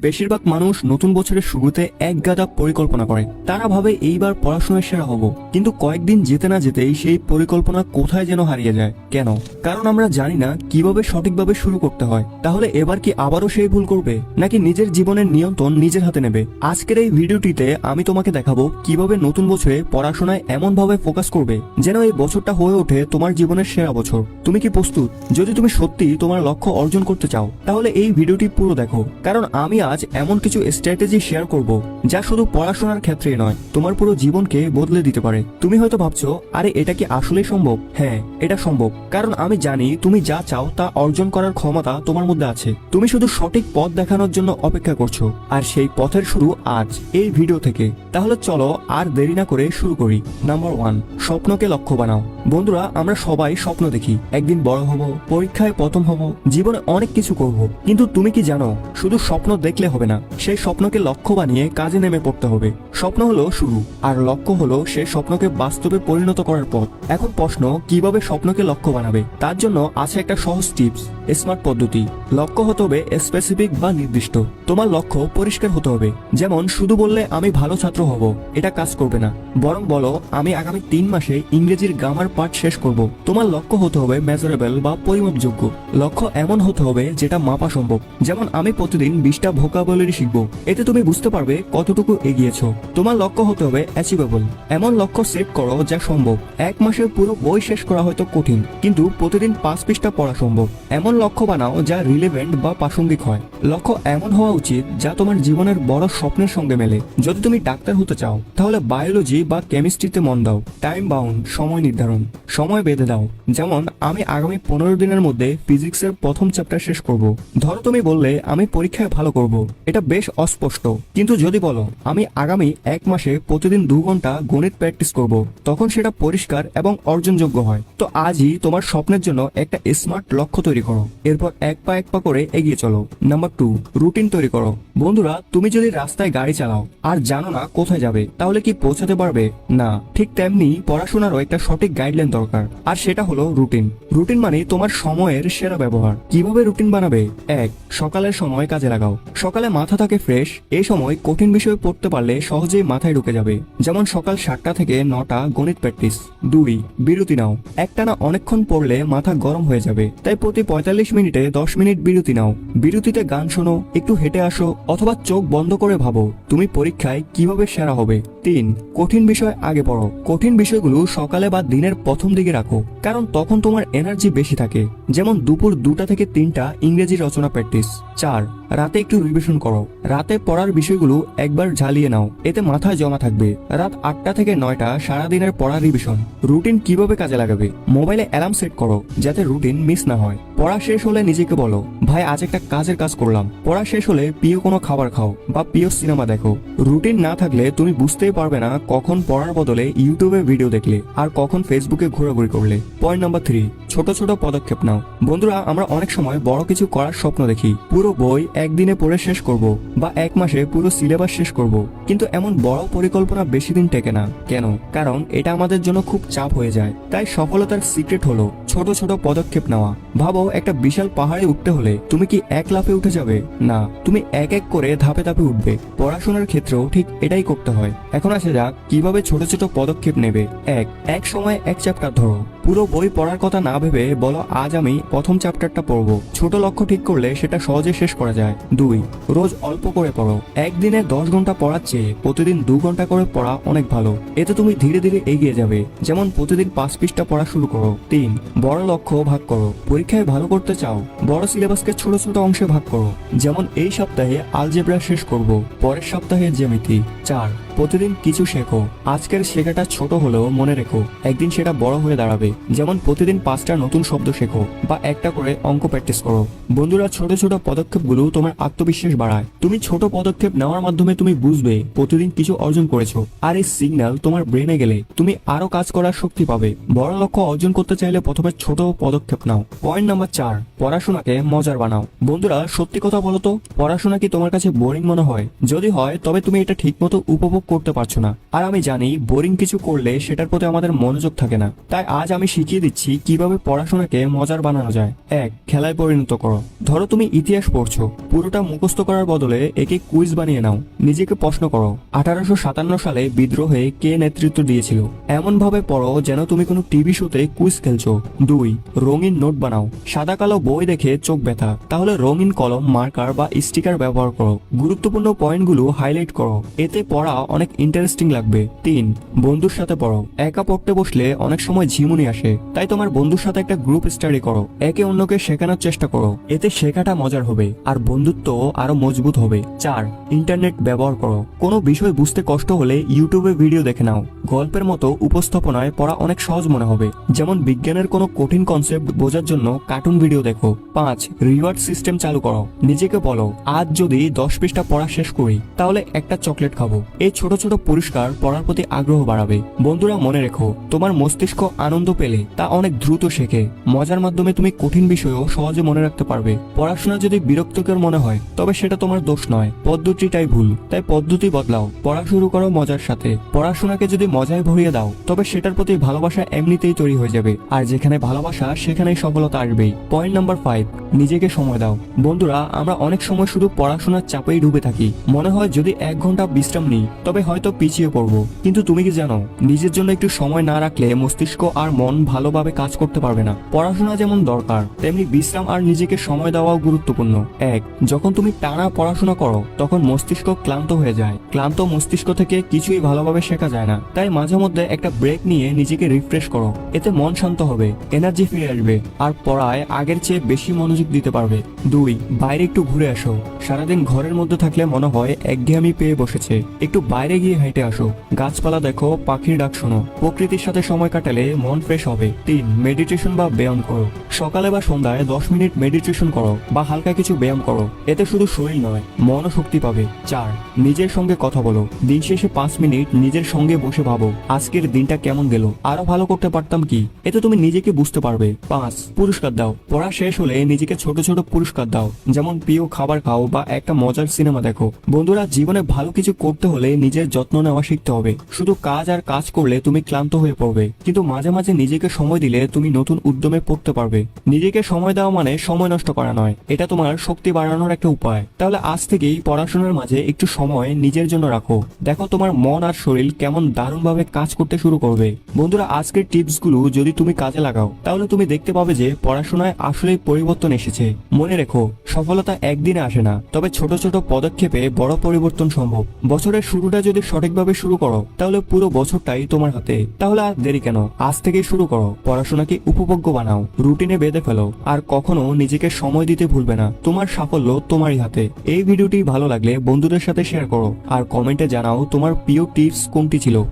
বেশিরভাগ মানুষ নতুন বছরের শুরুতে এক গাদা পরিকল্পনা করে। তারা ভাবে এইবার পড়াশোনায় সেরা হব। কিন্তু কয়েকদিন যেতে না যেতেই সেই পরিকল্পনা কোথায় যেন হারিয়ে যায়? কেন? কারণ আমরা জানি না কীভাবে সঠিকভাবে শুরু করতে হয়। তাহলে এবার কি আবারও সেই ভুল করবে? নাকি নিজের জীবনের নিয়ন্ত্রণ নিজের হাতে নেবে? আজকের এই ভিডিওটিতে আমি তোমাকে দেখাবো কীভাবে নতুন বছরে পড়াশোনায় এমন ভাবে ফোকাস করবে, যেন এই বছরটা হয়ে ওঠে তোমার জীবনের সেরা বছর। তুমি কি প্রস্তুত? যদি তুমি সত্যি তোমার লক্ষ্য অর্জন করতে চাও, তাহলে এই ভিডিওটি পুরো দেখো। কারণ আমি আজ এমন কিছু স্ট্র্যাটেজি শেয়ার করব, যা শুধু পড়াশোনার ক্ষেত্রে নয়, তোমার পুরো জীবনকে বদলে দিতে পারে। তুমি হয়তো ভাবছ, আরে এটা কি আসলেই সম্ভব? হ্যাঁ এটা সম্ভব। কারণ আমি জানি তুমি যা চাও তা অর্জন করার ক্ষমতা তোমার মধ্যে আছে। তুমি শুধু সঠিক পথ দেখানোর জন্য অপেক্ষা করছ। আর সেই পথের শুরু আজ, এই ভিডিও থেকে। তাহলে চলো আর দেরি না করে শুরু করি। নাম্বার ওয়ান স্বপ্নকে লক্ষ্য বানাও। বন্ধুরা, আমরা সবাই স্বপ্ন দেখি। একদিন বড় হব, পরীক্ষায় প্রথম হব, জীবনে অনেক কিছু করব। কিন্তু তুমি কি জানো, শুধু স্বপ্ন দেখলে হবে না। সেই স্বপ্নকে লক্ষ্য বানিয়ে কাজে নেমে পড়তে হবে। স্বপ্ন হলো শুরু, আর লক্ষ্য হলো সেই স্বপ্নকে বাস্তবে পরিণত করার পথ। এখন প্রশ্ন, কীভাবে স্বপ্নকে লক্ষ্য বানাবে? তার জন্য আছে একটা সহজ টিপস, স্মার্ট পদ্ধতি। লক্ষ্য হতে হবে স্পেসিফিক বা নির্দিষ্ট। তোমার লক্ষ্য পরিষ্কার হতে হবে। যেমন, শুধু বললে আমি ভালো ছাত্র হব, এটা কাজ করবে না। বরং বলো, আমি আগামী তিন মাসে ইংরেজির গ্রামার পাঠ শেষ করব। তোমার লক্ষ্য হতে হবে মেজারেবল বা পরিমাপযোগ্য। লক্ষ্য এমন হতে হবে যেটা মাপা সম্ভব। যেমন, আমি প্রতিদিন বিশটা ভোকাবুলারি শিখব। এতে তুমি বুঝতে পারবে কতটুকু এগিয়েছো। তোমার লক্ষ্য হতে হবে অ্যাচিভেবল এমন লক্ষ্য সেট করো যা সম্ভব। এক মাসে পুরো বই শেষ করা হয়তো কঠিন, কিন্তু প্রতিদিন পাঁচ পৃষ্ঠা পড়া সম্ভব। এমন লক্ষ্য বানাও যা রিলেভেন্ট বা প্রাসঙ্গিক হয়। লক্ষ্য এমন হওয়া উচিত যা তোমার জীবনের বড় স্বপ্নের সঙ্গে মেলে। যদি তুমি ডাক্তার হতে চাও, তাহলে বায়োলজি বা কেমিস্ট্রিতে মন দাও। টাইম বাউন্ড সময় নির্ধারণ। সময় বেঁধে দাও। যেমন, আমি আগামী পনেরো দিনের মধ্যে ফিজিক্সের প্রথম চ্যাপ্টার শেষ করব। ধরো তুমি বললে, আমি পরীক্ষায় ভালো করব। এটা বেশ অস্পষ্ট। কিন্তু যদি বলো, আমি আগামী এক মাসে প্রতিদিন দু ঘণ্টা গণিত প্র্যাকটিস করব, তখন সেটা পরিষ্কার এবং অর্জনযোগ্য হয়। তো আজই তোমার স্বপ্নের জন্য একটা স্মার্ট লক্ষ্য তৈরি করো। এরপর এক পা এক পা করে এগিয়ে চলো। নাম্বার টু রুটিন তৈরি করো। বন্ধুরা, তুমি যদি রাস্তায় গাড়ি চালাও আর জানো না কোথায় যাবে, তাহলে কি পৌঁছাতে পারবে? না, ঠিক তেমনি পড়াশোনারও একটা সঠিক গাইডলাইন দরকার। আর সেটা হলো রুটিন রুটিন মানে তোমার সময়ের সেরা ব্যবহার। কীভাবে রুটিন বানাবে? এক, সকালের সময় কাজে লাগাও। সকালে মাথা থাকে ফ্রেশ এই সময় কঠিন বিষয় পড়তে পারলে সহজেই মাথায় ঢুকে যাবে। যেমন সকাল সাতটা থেকে নটা গণিত প্র্যাকটিস দুই, বিরতি নাও। একটানা অনেকক্ষণ পড়লে মাথা গরম হয়ে যাবে। তাই প্রতি পঁয়তাল্লিশ মিনিটে দশ মিনিট বিরতি নাও। বিরতিতে গান শোনো, একটু হেঁটে আসো, অথবা চোখ বন্ধ করে ভাবো, তুমি পরীক্ষায় কীভাবে সেরা হবে। তিন, কঠিন বিষয় আগে পড়ো। কঠিন বিষয়গুলো সকালে বা দিনের প্রথম দিকে রাখো, কারণ তখন তোমার এনার্জি বেশি থাকে। যেমন দুপুর দুটা থেকে তিনটা ইংরেজি রচনা প্র্যাকটিস চার রাতে একটু রিভিশন করো। রাতে পড়ার বিষয়গুলো একবার ঝালিয়ে নাও। এতে মাথায় জমা থাকবে। রাত আটটা থেকে নয়টা সারাদিনের পড়া রিভিশন রুটিন কীভাবে কাজে লাগাবে? মোবাইলে অ্যালার্ম সেট করো, যাতে রুটিন মিস না হয়। পড়া শেষ হলে নিজেকে বলো, ভাই, আজ একটা কাজের কাজ করলাম। পড়া শেষ হলে প্রিয় কোনো খাবার খাও বা প্রিয় সিনেমা দেখো। রুটিন না থাকলে তুমি বুঝতেই পারবে না কখন পড়ার বদলে ইউটিউবে ভিডিও দেখলে আর কখন ফেসবুকে ঘোরাঘুরি করলে। পয়েন্ট নাম্বার থ্রি ছোট ছোট পদক্ষেপ নাও। বন্ধুরা, আমরা অনেক সময় বড় কিছু করার স্বপ্ন দেখি। পুরো বই একদিনে পড়ে শেষ করব বা এক মাসে পুরো সিলেবাস শেষ করব। কিন্তু এমন বড় পরিকল্পনা বেশি দিন টেকে না। কেন? কারণ এটা আমাদের জন্য খুব চাপ হয়ে যায়। তাই সফলতার সিক্রেট হলো ছোট ছোট পদক্ষেপ নেওয়া। ভাবো, একটা বিশাল পাহাড়ে উঠতে হলে তুমি কি এক লাফে উঠে যাবে? না, তুমি এক এক করে ধাপে ধাপে উঠবে। পড়াশোনার ক্ষেত্রেও ঠিক এটাই করতে হয়। এখন আসে যাক, কীভাবে ছোট ছোট পদক্ষেপ নেবে? এক এক সময় এক চ্যাপ্টার ধরো। পুরো বই পড়ার কথা না ভেবে বলো, আজ আমি প্রথম চ্যাপ্টারটা পড়ব। ছোট লক্ষ্য ঠিক করলে সেটা সহজে শেষ করা যায়। দুই, রোজ অল্প করে পড়ো। একদিনে দশ ঘণ্টা পড়ার চেয়ে প্রতিদিন দু ঘণ্টা করে পড়া অনেক ভালো। এতে তুমি ধীরে ধীরে এগিয়ে যাবে। যেমন প্রতিদিন পাঁচ পৃষ্ঠা পড়া শুরু করো। তিন, বড় লক্ষ্য ভাগ করো। পরীক্ষায় ভালো করতে চাও, বড় সিলেবাসকে ছোট ছোট অংশে ভাগ করো। যেমন এই সপ্তাহে আলজেব্রা শেষ করব, পরের সপ্তাহে জ্যামিতি। চার প্রতিদিন কিছু শেখো। আজকের শেখাটা ছোট হলেও মনে রেখো, একদিন সেটা বড় হয়ে দাঁড়াবে। যেমন প্রতিদিন পাঁচটা নতুন শব্দ শেখো বা একটা করে অঙ্ক প্র্যাকটিস করো। বন্ধুরা, ছোট ছোট পদক্ষেপগুলো তোমার আত্মবিশ্বাস বাড়ায়। তুমি ছোট পদক্ষেপ নেওয়ার মাধ্যমে তুমি বুঝবে প্রতিদিন কিছু অর্জন করেছ আর এই সিগন্যাল তোমার ব্রেনে গেলে তুমি আরও কাজ করার শক্তি পাবে। বড় লক্ষ্য অর্জন করতে চাইলে প্রথমে ছোট পদক্ষেপ নাও। পয়েন্ট নাম্বার চার, পড়াশোনাকে মজার বানাও। বন্ধুরা, সত্যি কথা বলো তো, পড়াশোনা কি তোমার কাছে বোরিং মনে হয়? যদি হয়, তবে তুমি এটা ঠিকমতো উপভোগ করতে পারছ না। আর আমি জানি, বোরিং কিছু করলে সেটার প্রতি আমাদের মনোযোগ থাকে না। তাই আজ আমি শিখিয়ে দিচ্ছি কীভাবে পড়াশোনাকে মজার বানানো যায়। এক, খেলায় পরিণত করো। ধরো তুমি ইতিহাস পড়ছো। পুরোটা মুখস্থ করার বদলে একে কুইজ বানিয়ে নাও। নিজেকে প্রশ্ন করো, আঠারোশো সাতান্ন সালে বিদ্রোহে কে নেতৃত্ব দিয়েছিল? এমন ভাবে পড়ো যেন তুমি কোনো টিভি শোতে কুইজ খেলছো। দুই, রঙিন নোট বানাও। সাদা কালো বই দেখে চোখ ব্যথা। তাহলে রঙিন কলম, মার্কার বা স্টিকার ব্যবহার করো। গুরুত্বপূর্ণ পয়েন্টগুলো হাইলাইট করো। এতে পড়া অনেক ইন্টারেস্টিং লাগবে। তিন, বন্ধুর সাথে পড়ো। একা পড়তে বসলে অনেক সময় ঝিমুনি আসে। তাই তোমার বন্ধুর সাথে একটা গ্রুপ স্টাডি করো। একে অন্যকে শেখানোর চেষ্টা করো। এতে শেখাটা মজার হবে, আর বন্ধুত্ব আরও মজবুত হবে। চার ইন্টারনেট ব্যবহার করো। কোনো বিষয় বুঝতে কষ্ট হলে ইউটিউবে ভিডিও দেখে নাও। গল্পের মতো উপস্থাপনায় পড়া অনেক সহজ মনে হবে। যেমন বিজ্ঞানের কোনো কঠিন কনসেপ্ট বোঝার জন্য কার্টুন ভিডিও দেখো। পাঁচ রিওয়ার্ড সিস্টেম চালু করো। নিজেকে বলো, আজ যদি দশ পৃষ্ঠা পড়া শেষ করি, তাহলে একটা চকলেট খাব। এই ছোট ছোট পুরস্কার পড়ার প্রতি আগ্রহ বাড়াবে। বন্ধুরা মনে রেখো, তোমার মস্তিষ্ক আনন্দ পেলে তা অনেক দ্রুত শেখে। মজার মাধ্যমে তুমি কঠিন বিষয়ও সহজে মনে রাখতে পারবে। পড়াশোনা যদি বিরক্তকর মনে হয়, তবে সেটা তোমার দোষ নয়। পদ্ধতিটাই ভুল, তাই পদ্ধতি বদলাও। পড়া শুরু করো মজার সাথে। পড়াশোনাকে যদি মজায় ভরিয়ে দাও, তবে সেটার প্রতি ভালোবাসা এমনিতেই তৈরি হয়ে যাবে। আর যেখানে ভালোবাসা, সেখানেই সফলতা আসবেই। পয়েন্ট নাম্বার ফাইভ, নিজেকে সময় দাও। বন্ধুরা, আমরা অনেক সময় শুধু পড়াশোনার চাপেই ডুবে থাকি। মনে হয় যদি এক ঘণ্টা বিশ্রাম নিই তবে হয়তো পিছিয়ে পড়ব। কিন্তু তুমি কি জানো, নিজের জন্য একটু সময় না রাখলে মস্তিষ্ক আর মন ভালোভাবে কাজ করতে পারবে না। পড়াশোনা যেমন দরকার, তেমনি বিশ্রাম আর নিজেকে সময় দেওয়াও গুরুত্বপূর্ণ। এক, যখন তুমি টানা পড়াশোনা করো, তখন মস্তিষ্ক ক্লান্ত হয়ে যায়। ক্লান্ত মস্তিষ্ক থেকে কিছুই ভালোভাবে শেখা যায় না। তাই মাঝে মধ্যে একটা ব্রেক নিয়ে নিজেকে রিফ্রেশ করো। এতে মন শান্ত হবে, এনার্জি ফিরে আসবে, আর পড়ায় আগের চেয়ে বেশি মনোযোগ দিতে পারবে। দুই, বাইরে একটু ঘুরে আসো। সারাদিন ঘরের মধ্যে থাকলে মনে হয় একঘেয়েমি পেয়ে বসেছে। একটু বাইরে গিয়ে হেঁটে আসো। গাছপালা দেখো, পাখির ডাক শোনো। প্রকৃতির সাথে সময় কাটালে মন ফ্রেশ হবে। তিন মেডিটেশন বা ব্যায়াম করো। সকালে বা সন্ধ্যায় দশ মিনিট মেডিটেশন করো বা হালকা কিছু ব্যায়াম করো। এতে শুধু শরীর নয়, মনও শক্তি পাবে। চার, নিজের সঙ্গে কথা বলো। দিন শেষে পাঁচ মিনিট নিজের সঙ্গে বসে ভাবো, আজকের দিনটা কেমন গেল? আরও ভালো করতে পারতাম কি? এতে তুমি নিজেকে বুঝতে পারবে। পাঁচ, পুরস্কার দাও। পড়া শেষ হলে নিজেকে ছোট ছোট পুরস্কার দাও। যেমন প্রিয় খাবার খাও বা একটা মজার সিনেমা দেখো। বন্ধুরা, জীবনে ভালো কিছু করতে হলে নিজের যত্ন নেওয়া শিখতে হবে। শুধু কাজ আর কাজ করলে তুমি ক্লান্ত হয়ে পড়বে। কিন্তু মাঝে মাঝে নিজেকে সময় দিলে তুমি নতুন উদ্যমে পড়তে পারবে। নিজেকে সময় দেওয়া মানে সময় নষ্ট করা নয়। এটা তোমার শক্তি বাড়ানোর একটা উপায়। তাহলে আজ থেকেই পড়াশোনার মাঝে একটু সময় নিজের জন্য রাখো। দেখো তোমার মন আর শরীর কেমন দারুণভাবে কাজ করতে শুরু করবে। বন্ধুরা, আজকের টিপসগুলো যদি তুমি কাজে লাগাও, তাহলে তুমি দেখতে পাবে যে পড়াশোনায় আসলেই পরিবর্তন এসেছে। মনে রেখো, সফলতা একদিনে আসে না। তবে ছোট ছোট পদক্ষেপে বড় পরিবর্তন সম্ভব। বছরের শুরুটা যদি সঠিকভাবে শুরু করো, তাহলে পুরো বছরটাই তোমার হাতে। তাহলে আর দেরি কেন? আজ থেকে শুরু করো। পড়াশোনাকে উপভোগ্য বানাও, রুটিনে বেঁধে ফেলো, আর কখনো নিজেকে সময় দিতে ভুলবে না। তোমার সাফল্য তোমারই হাতে। এই ভিডিওটি ভালো লাগলে বন্ধুদের সাথে শেয়ার করো, আর কমেন্টে জানাও তোমার প্রিয় টিপস কোনটি ছিল।